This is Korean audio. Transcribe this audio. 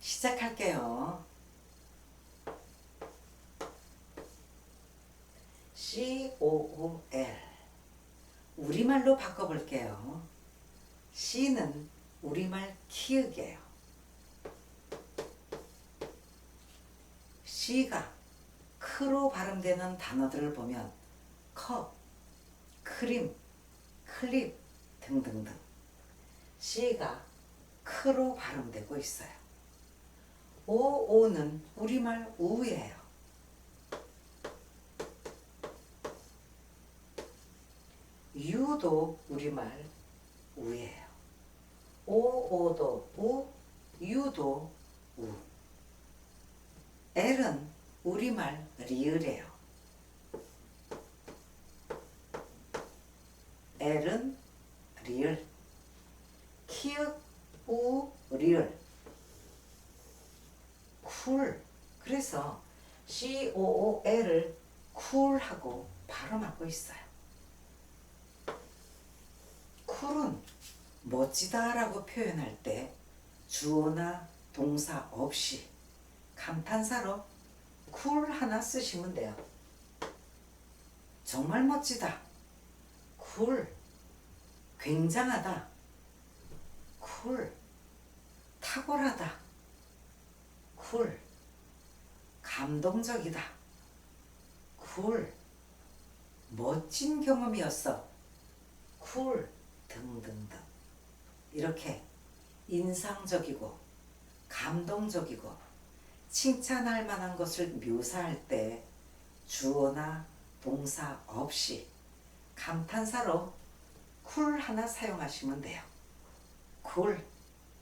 시작할게요. C O O L 우리말로 바꿔볼게요. C는 우리말 키읔이에요. C가 크로 발음되는 단어들을 보면 컵, 크림, 클립 등등등 C가 크로 발음되고 있어요. 오 오는 우리말 우예요. 유도 우리말 우예요. 오 오도 우, 유도 우. L은 우리말 리을이에요. L은 리을. 키읔, 우, 리을. 쿨. 그래서 C-O-O-L을 쿨하고 발음하고 있어요. 쿨은 멋지다라고 표현할 때 주어나 동사 없이 감탄사로 쿨 하나 쓰시면 돼요. 정말 멋지다. 쿨. 굉장하다. 쿨. 탁월하다. 쿨. 감동적이다. 쿨. 멋진 경험이었어. 쿨. 등등등. 이렇게 인상적이고 감동적이고 칭찬할 만한 것을 묘사할 때 주어나 동사 없이 감탄사로 쿨 하나 사용하시면 돼요. 쿨.